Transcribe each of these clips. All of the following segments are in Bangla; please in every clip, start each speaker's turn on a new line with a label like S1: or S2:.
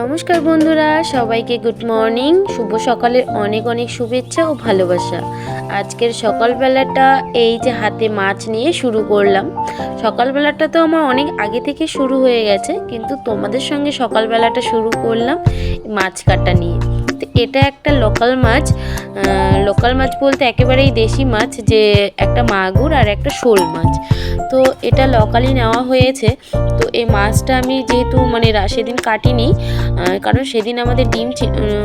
S1: নমস্কার বন্ধুরা, সবাইকে গুড মর্নিং শুভ সকালের অনেক অনেক শুভেচ্ছা ও ভালোবাসা। আজকের সকালবেলাটা এই যে হাতে মাছ নিয়ে শুরু করলাম। সকালবেলাটা তো আমার অনেক আগে থেকে শুরু হয়ে গেছে, কিন্তু তোমাদের সঙ্গে সকালবেলাটা শুরু করলাম মাছ কাটা নিয়ে। তো এটা একটা লোকাল মাছ লোকাল মাছ বলতে একেবারেই দেশি মাছ যে একটা মাগুর আর একটা শোল মাছ। তো এটা লোকালি নেওয়া হয়েছে। তো এই মাছটা আমি যেহেতু মানে সেদিন কাটিনি কারণ সেদিন আমাদের ডিম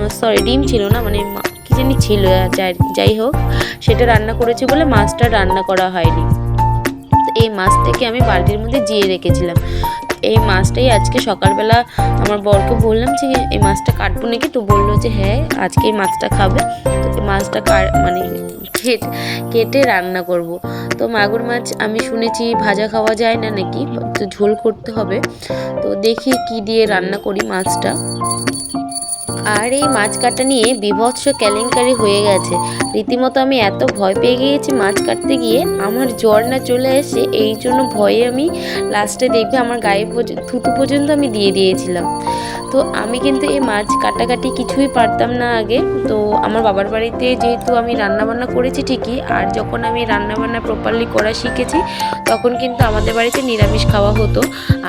S1: সরি ডিম ছিল না মানে কি জানি ছিল, যাই- হোক, সেটা রান্না করেছি বলে মাছটা রান্না করা হয়নি। এই মাছটাকে আমি বালতির মধ্যে জিয়ে রেখেছিলাম। এই মাছটাই আজকে সকালবেলা আমার বরকে বললাম যে, এই মাছটা কাটবো নাকি? তো বলল যে হ্যাঁ আজকে এই মাছটা খাবে। তো মাছটা মানে কেটে কেটে রান্না করব। তো মাগুর মাছ আমি শুনেছি ভাজা খাওয়া যায় না নাকি? তো ঝোল করতে হবে। তো দেখি কি দিয়ে রান্না করি মাছটা। আর এই মাছ কাটা নিয়ে বিভৎস কেলেঙ্কারি হয়ে গেছে। রীতিমতো আমি এত ভয় পেয়ে গিয়েছি মাছ কাটতে গিয়ে, আমার জ্বর না চলে এসে এই জন্য ভয়ে আমি লাস্টে দেখবে আমার গায়ে থুতু পর্যন্ত আমি দিয়ে দিয়েছিলাম। তো আমি কিন্তু এই মাছ কাটাকাটি কিছুই পারতাম না আগে। তো আমার বাবার বাড়িতে যেহেতু আমি রান্নাবান্না করেছি ঠিকই, আর যখন আমি রান্নাবান্না প্রপারলি করা শিখেছি, তখন কিন্তু আমাদের বাড়িতে নিরামিষ খাওয়া হতো।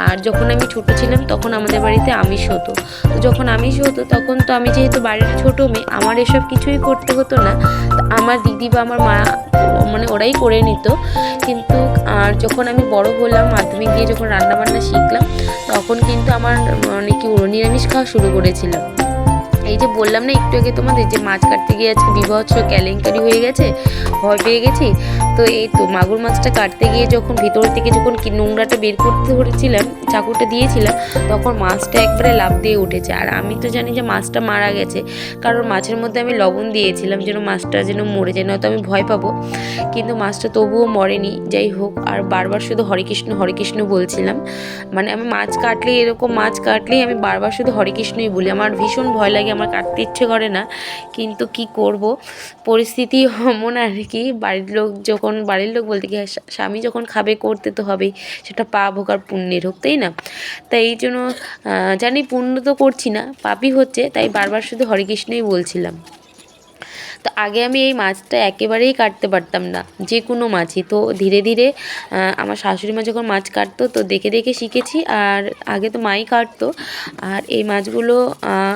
S1: আর যখন আমি ছোট ছিলাম, তখন আমাদের বাড়িতে আমিষ হতো। তো যখন আমিষ হতো, তখন তো আমি যেহেতু বাড়ির ছোটো মেয়ে, আমার এসব কিছুই করতে হতো না। আমার দিদি বা আমার মা মানে ওরাই করে নিত। কিন্তু, আর যখন আমি বড় হলাম, মাধ্যমিক দিয়ে যখন রান্নাবান্না শিখলাম, তখন কিন্তু আমার মানে কি নিরামিষ খাওয়া শুরু করেছিলাম। এই যে বললাম না, একটু আগে তোমাদের যে মাছ কাটতে গিয়ে আজকে বিভৎস কেলেঙ্কারি হয়ে গেছে, ভয় পেয়ে গেছি? তো এই তো মাগুর মাছটা কাটতে গিয়ে যখন ভিতর থেকে যখন কি নোংরাটা বের করতে ধরেছিলাম চাকুটা দিয়েছিলাম, তখন মাছটা একবারে লাভ দিয়ে উঠেছে। আর আমি তো জানি যে মাছটা মারা গেছে, কারণ মাছের মধ্যে আমি লবণ দিয়েছিলাম যেন মাছটা যেন মরে যায় না নয়তো আমি ভয় পাবো। কিন্তু মাছটা তবুও মরেনি, যাই হোক, আর বারবার শুধু হরেকৃষ্ণ হরেকৃষ্ণ বলছিলাম। মানে আমি মাছ কাটলে এরকম মাছ কাটলেই আমি বারবার শুধু হরেকৃষ্ণই বলি, আমার ভীষণ ভয় লাগে আমার কাটতে ইচ্ছে করে না, কিন্তু কি করব? পরিস্থিতি এমন আর কি, বাড়ির লোক যখন, বাড়ির লোক বলতে কি স্বা- স্বামী যখন খাবে করতে তো হবেই, সেটা পাপ হোক আর পুণ্যের হোক, তাই না? তাই এই জন্য জানি পুণ্য তো করছি না, পাপই হচ্ছে, তাই বারবার শুধু হরে কৃষ্ণই বলছিলাম। তো আগে আমি এই মাছটা একেবারেই কাটতে পারতাম না, যে কোনো মাছই। তো ধীরে ধীরে আমার শাশুড়ি মা যখন মাছ কাটতো, তো দেখে দেখে শিখেছি আর আগে তো মাই কাটতো। আর এই মাছগুলো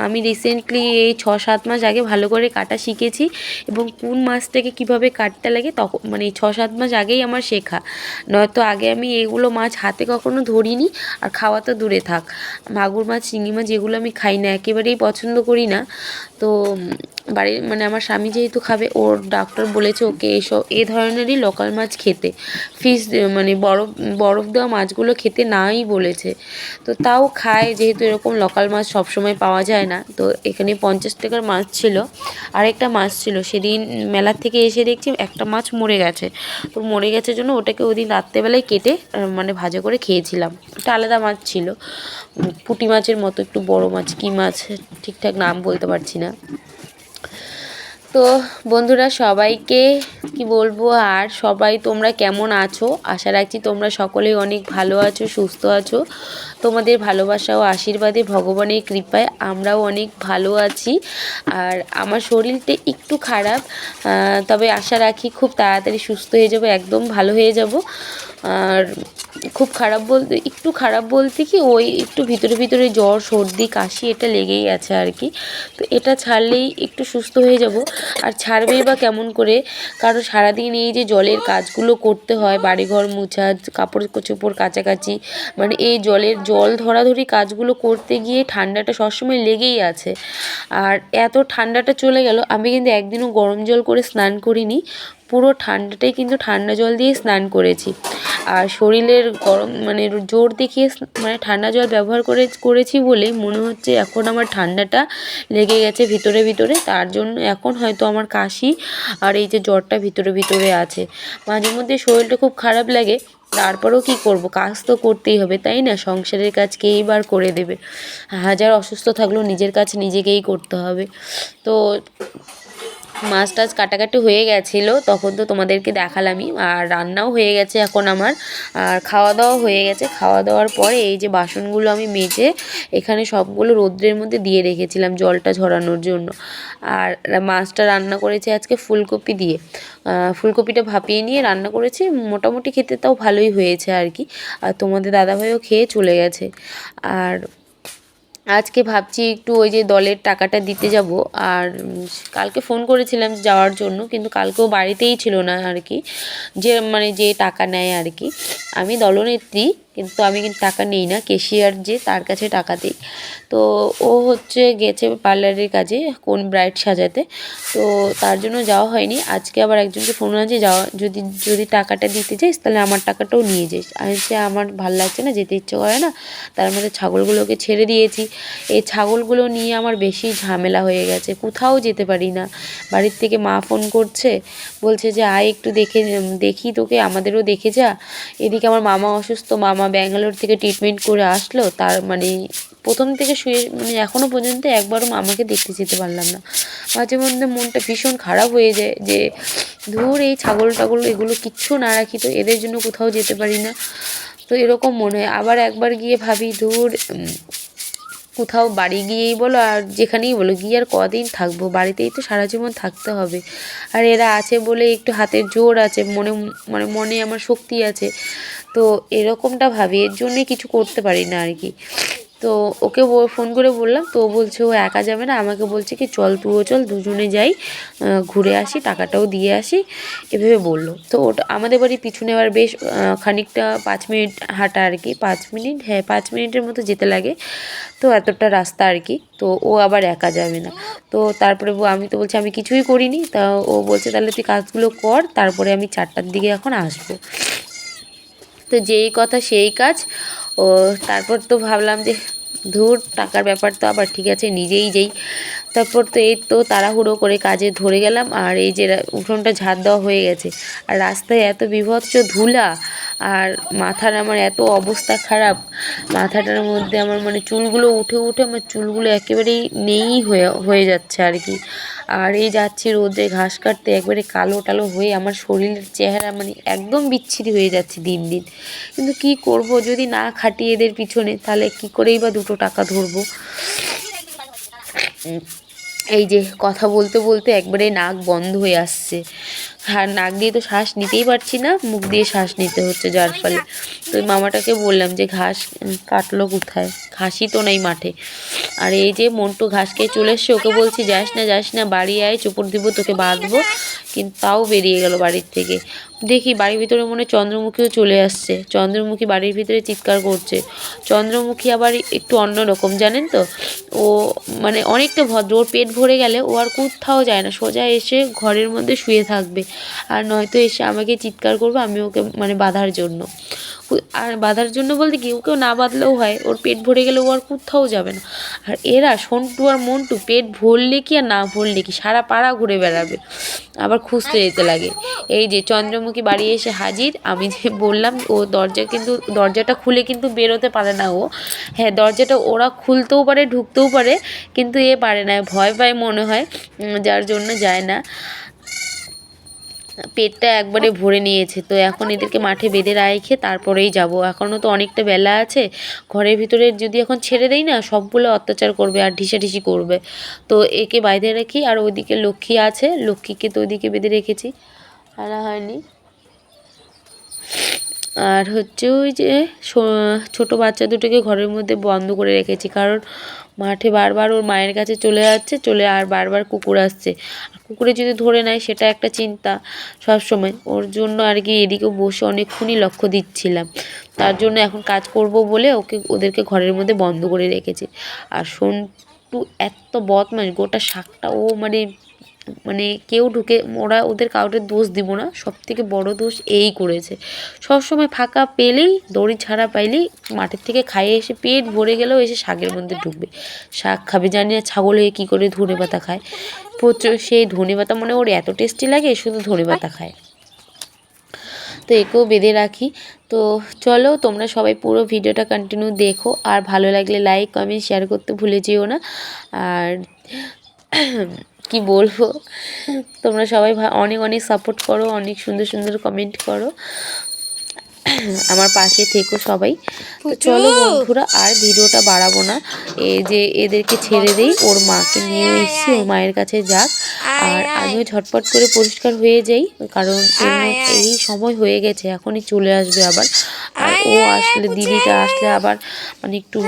S1: আমি রিসেন্টলি এই ছ সাত মাস আগে ভালো করে কাটা শিখেছি এবং কোন মাছটাকে কীভাবে কাটতে লাগে তখন মানে ছ সাত মাস আগেই আমার শেখা। নয়তো আগে আমি এগুলো মাছ হাতে কখনো ধরিনি আর খাওয়া তো দূরে থাক। মাগুর মাছ চিংড়ি মাছ এগুলো আমি খাই না, একেবারেই পছন্দ করি না। তো বাড়ির মানে আমার স্বামী যেহেতু খাবে, ওর ডাক্তার বলেছে ওকে এসব, এ ধরনেরই লোকাল মাছ খেতে। ফিশ মানে বরফ বরফ দেওয়া মাছগুলো খেতে নাই বলেছে। তো তাও খায়, যেহেতু এরকম লোকাল মাছ সবসময় পাওয়া যায় না। তো এখানে পঞ্চাশ টাকার মাছ ছিল, আরেকটা মাছ ছিল। সেদিন মেলার থেকে এসে দেখছি একটা মাছ মরে গেছে। তো মরে গেছে জন্য ওটাকে ওদিন রাত্রেবেলায় কেটে মানে ভাজা করে খেয়েছিলাম। একটা আলাদা মাছ ছিল। পুঁটি মাছের মতো, একটু বড় মাছ, কী মাছ, ঠিকঠাক নাম বলতে পারছি না। তো বন্ধুরা, সবাইকে কি বলব আর সবাই তোমরা কেমন আছো? আশা রাখছি তোমরা সকলেই অনেক ভালো আছো, সুস্থ আছো। তোমাদের ভালোবাসা ও আশীর্বাদে ভগবানের কৃপায় আমরাও অনেক ভালো আছি। আর আমার শরীরটা একটু খারাপ তবে আশা রাখি খুব তাড়াতাড়ি সুস্থ হয়ে যাব, একদম ভালো হয়ে যাব। আর খুব খারাপ বলতে, একটু খারাপ বলতে কি, ওই একটু ভিতরে ভিতরে জ্বর, সর্দি, কাশি এটা লেগেই আছে আর কি। তো এটা ছাড়লেই একটু সুস্থ হয়ে যাব। আর ছাড়বেই বা কেমন করে, কারণ সারাদিন এই যে জলের কাজগুলো করতে হয়, বাড়িঘর মোছা, কাপড় চোপড় কাছাকাছি মানে এই জলের জল ধরাধরি কাজগুলো করতে গিয়ে ঠান্ডাটা সবসময় লেগেই আছে। আর এত ঠান্ডাটা চলে গেল, আমি কিন্তু একদিনও গরম জল করে স্নান করিনি। পুরো ঠান্ডাটাই কিন্তু ঠান্ডা জল দিয়ে স্নান করেছি। আর শরীরের গরম মানে জোর দেখিয়ে মানে ঠান্ডা জল ব্যবহার করে, করেছি বলেই মনে হচ্ছে এখন আমার ঠান্ডাটা লেগে গেছে ভিতরে ভিতরে। তার জন্য এখন হয়তো আমার কাশি আর এই যে জ্বরটা ভিতরে ভিতরে আছে। মাঝে মধ্যে শরীরটা খুব খারাপ লাগে, তারপরেও কি করব? কাজ তো করতেই হবে, তাই না? সংসারের কাজ কেই বার করে দেবে। হাজার অসুস্থ থাকলেও নিজের কাজ নিজেকেই করতে হবে। তো মাছ টাছ কাটাকাটি হয়ে গেছিল, তখন তো তোমাদেরকে দেখালামই। আর রান্নাও হয়ে গেছে এখন আমার। আর খাওয়া দাওয়া হয়ে গেছে। খাওয়া দাওয়ার পরে এই যে বাসনগুলো আমি মেজে এখানে সবগুলো রোদ্রের মধ্যে দিয়ে রেখেছিলাম জলটা ঝরানোর জন্য। আর মাছটা রান্না করেছি আজকে ফুলকপি দিয়ে। ফুলকপিটা ভাপিয়ে নিয়ে রান্না করেছি। মোটামুটি খেতে তাও ভালোই হয়েছে আর কি। আর তোমাদের দাদাভাইও খেয়ে চলে গেছে। আর আজকে ভাবছি একটু ওই যে দলের টাকাটা দিতে যাব। আর কালকে ফোন করেছিলাম যাওয়ার জন্য, কিন্তু কালকেও বাড়িতেই ছিল না আর কি। যে মানে যে টাকা নেয় আর কি। আমি দলনেত্রী কিন্তু আমি কিন্তু টাকা নেই না কেশিয়ার যে তার কাছে টাকা দিই। তো ও হচ্ছে গেছে পার্লারের কাজে কোন ব্রাইড সাজাতে। তো তার জন্য যাওয়া হয়নি। আজকে আবার একজনকে ফোন আছে যাওয়া যদি যদি টাকাটা দিতে চাইস তাহলে আমার টাকাটাও নিয়ে যাস। আমি সে আমার ভালো লাগছে না, যেতে ইচ্ছে করে না, তার মধ্যে ছাগলগুলোকে ছেড়ে দিয়েছি। এই ছাগলগুলো নিয়ে আমার বেশি ঝামেলা হয়ে গেছে, কোথাও যেতে পারি না। বাড়ির থেকে মা ফোন করছে, বলছে যে, আয় একটু দেখে, দেখি তোকে, আমাদেরও দেখে যা। এদিকে আমার মামা অসুস্থ, মামা ব্যাঙ্গালোর থেকে ট্রিটমেন্ট করে আসলো, তার মানে প্রথম থেকে শুয়ে মানে এখনও পর্যন্ত একবারও মামাকে দেখতে যেতে পারলাম না। মাঝে মধ্যে মনটা ভীষণ খারাপ হয়ে যায় যে, ধুর এই ছাগল টাগল এগুলো কিচ্ছু না রাখি, তো এদের জন্য কোথাও যেতে পারি না। তো এরকম মনে হয়। আবার একবার গিয়ে ভাবি, ধুর কোথাও বাড়ি গিয়েই বলো, আর যেখানেই বলো, গিয়ে আর কদিন থাকব? বাড়িতেই তো সারা জীবন থাকতে হবে। আর এরা আছে বলে একটু হাতের জোর আছে, মনে মানে মনে আমার শক্তি আছে। তো এরকমটা ভাবি, এর জন্যে কিছু করতে পারি না আর কি। তো ওকে ফোন করে বললাম, তো বলছে, ও একা যাবে না? আমাকে বলছে কি, চল, তুইও চল, দুজনে যাই ঘুরে আসি, টাকাটাও দিয়ে আসি। এভাবে বলল। তো ওটা, আমাদের বাড়ির পিছনে আবার বেশ খানিকটা পাঁচ মিনিট হাঁটা আর কি, পাঁচ মিনিট হ্যাঁ পাঁচ মিনিটের মতো যেতে লাগে। তো এতটা রাস্তা আর কি, তো ও আবার একা যাবে না। তো তারপরে আমি তো বলছি, আমি কিছুই করিনি। তা ও বলছে, তাহলে তুই কাজগুলো কর, তারপরে আমি চারটার দিকে এখন আসব। তো যেই কথা সেই কাজ। ও, তারপর তো ভাবলাম যে, ধুর, টাকার ব্যাপার তো আবার ঠিক আছে, নিজেই যেই। তারপর তো এই তো তাড়াহুড়ো করে কাজে ধরে গেলাম, আর এই যে উঠোনটা ঝাড় দেওয়া হয়ে গেছে। আর রাস্তায় এত বিভৎস ধুলা, আর মাথার আমার এত অবস্থা খারাপ, মাথাটার মধ্যে আমার মানে চুলগুলো উঠে উঠে আমার চুলগুলো একেবারেই নেই হয়ে হয়ে যাচ্ছে আর কি। আর এই যাচ্ছি রোদে, ঘাস কাটতে একবারে কালো টালো হয়ে আমার শরীরের চেহারা মানে একদম বিচ্ছিরি হয়ে যাচ্ছে দিন দিন। কিন্তু কি করব যদি না খাটি এদের পিছনে, তাহলে কি করেই বা দুটো টাকা ধরবো? এই যে কথা বলতে বলতে একবারে নাক বন্ধ হয়ে আসছে। নাক দিয়ে তো শ্বাস নিতেই পারছি না মুখ দিয়ে শ্বাস নিতে হচ্ছে যার ফলে। তো মামাটাকে বললাম যে ঘাস কাটলো কোথায়? ঘাসই তো নেই মাঠে। আর এই যে মন্টু ঘাস খেয়ে চলে এসছে ওকে বলছি যাস না যাস না বাড়ি আয় চোপড় দিব তোকে বাঁধবো। কিন্তু তাও বেরিয়ে গেল বাড়ির থেকে। দেখি বাড়ির ভিতরে মনে চন্দ্রমুখীও চলে আসছে। চন্দ্রমুখী বাড়ির ভিতরে চিৎকার করছে। চন্দ্রমুখী আবার একটু অন্যরকম জানেন তো? ও মানে অনেকটা ভদ্র ওর পেট ভরে গেলে ও আর কোথাও যায় না। সোজা এসে ঘরের মধ্যে শুয়ে থাকবে। আর নয়তো এসে আমাকে চিৎকার করবে, আমি ওকে মানে বাঁধার জন্য। আর বাঁধার জন্য বলতে কি, ওকেও না বাঁধলেও হয়, ওর পেট ভরে গেলে ও আর কোথাও যাবে না। আর এরা সন্টু আর মন্টু পেট ভরলে কি আর না ভরলে কি? সারা পাড়া ঘুরে বেড়াবে। আবার খুঁজতে যেতে লাগে। এই যে চন্দ্রমুখী বাড়ি এসে হাজির, আমি যে বললাম, ও দরজা কিন্তু, দরজাটা খুলে কিন্তু বেরোতে পারে না ও। হ্যাঁ দরজাটা ওরা খুলতেও পারে, ঢুকতেও পারে, কিন্তু এ পারে না। ভয় পায় মনে হয় যার জন্য যায় না। পেটটা একবারে ভরে নিয়েছে। তো এখন এদেরকে মাঠে বেঁধে রেখে তারপরেই যাব। এখনও তো অনেকটা বেলা আছে। ঘরের ভিতরে যদি এখন ছেড়ে দেই না সবগুলো অত্যাচার করবে আর ঢিসাঢিসি করবে। তো একে বাইরে রাখি আর ওইদিকে লক্ষ্মী আছে। লক্ষ্মীকে তো ওইদিকে বেঁধে রেখেছি। আনা হয়নি আর হচ্ছে ওই যে ছোটো বাচ্চা দুটোকে ঘরের মধ্যে বন্ধ করে রেখেছি। কারণ মাঠে বারবার ওর মায়ের কাছে চলে যাচ্ছে, চলে আর বারবার কুকুর আসছে। কুকুরে যদি ধরে নেয়, সেটা একটা চিন্তা সব সময় ওর জন্য আর কি এদিকে বসে অনেকক্ষণই লক্ষ্য দিচ্ছিলাম। তার জন্য এখন কাজ করব বলে ওকে, ওদেরকে ঘরের মধ্যে বন্ধ করে রেখেছি। আর সন্টু এত বদমাস গোটা শাকটা ও মানে মানে কেউ ঢুকে, ওরা ওদের কাউকে দোষ দিব না সব থেকে বড়ো দোষ এই করেছে। সব সময় ফাঁকা পেলেই, দড়ি ছাড়া পাইলেই মাঠের থেকে খাইয়ে এসে পেট ভরে গেলেও এসে শাকের মধ্যে ঢুকবে। শাক খাবে, জানি না ছাগল হয়ে কী করে ধনে পাতা খায়। প্রচুর সেই ধনে পাতা মানে ওর এত টেস্টি লাগে, শুধু ধনে পাতা খায়। তো একেও বেঁধে রাখি। তো চলো, তোমরা সবাই পুরো ভিডিওটা কন্টিনিউ দেখো, আর ভালো লাগলে লাইক কমেন্ট শেয়ার করতে ভুলে যেও না। আর কি বলব? তোমরা সবাই অনেক অনেক সাপোর্ট করো অনেক সুন্দর সুন্দর কমেন্ট করো। আমার পাশে থেকো সবাই। তো চলো বন্ধুরা আর ভিডিওটা বাড়াবো না। এই যে এদেরকে ছেড়ে দেই ওর মাকে নিয়ে এসেছি ওর মায়ের কাছে যাক। আর আমিও ঝটপট করে পরিষ্কার হয়ে যাই কারণ এই সময় হয়ে গেছে এখনই চলে আসবে আবার। আর ও আসলে দিদিটা আসলে আবার মানে একটু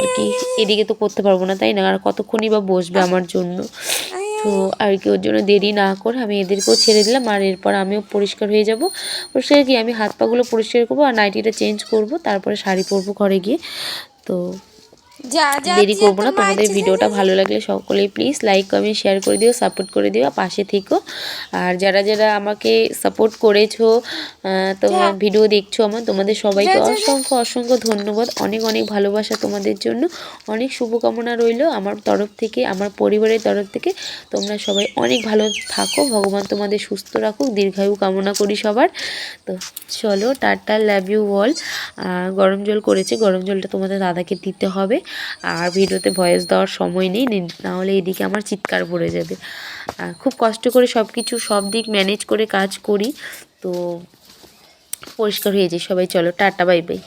S1: আর কি এদিকে তো করতে পারব না তাই না? আর কতক্ষণই বা বসবে আমার জন্য? তো আর কি, ওর জন্য দেরি না করে আমি এদেরকেও ছেড়ে দিলাম। আর এরপর আমিও পরিষ্কার হয়ে যাব। পরিষ্কার কি, আমি হাত পাগুলো পরিষ্কার করব আর নাইটিটা চেঞ্জ করব, তারপরে শাড়ি পরবো ঘরে গিয়ে। তো দেরি করব না। তোমাদের ভিডিওটা ভালো লাগলে সকলেই প্লিজ লাইক কমেন্ট শেয়ার করে দিও সাপোর্ট করে দিও পাশে থেকো। আর যারা যারা আমাকে সাপোর্ট করেছ তোমার ভিডিও দেখছ আমার তোমাদের সবাইকে অসংখ্য অসংখ্য ধন্যবাদ। অনেক অনেক ভালোবাসা তোমাদের জন্য। অনেক শুভকামনা রইল আমার তরফ থেকে আমার পরিবারের তরফ থেকে। তোমরা সবাই অনেক ভালো থাকো ভগবান তোমাদের সুস্থ রাখুক দীর্ঘায়ু কামনা করি সবার। তো চলো টাটা লাভ ইউ অল গরম জল করেছে গরম জলটা তোমাদের দাদাকে দিতে হবে। আর ভিডিওতে ভয়েস দেওয়ার সময় নেই নাহলে এদিকে আমার চিৎকার পড়ে যাবে। খুব কষ্ট করে সব কিছু সব দিক ম্যানেজ করে কাজ করি, তো পরিষ্কার হয়ে যায় সবাই চলো, টাটা বাই বাই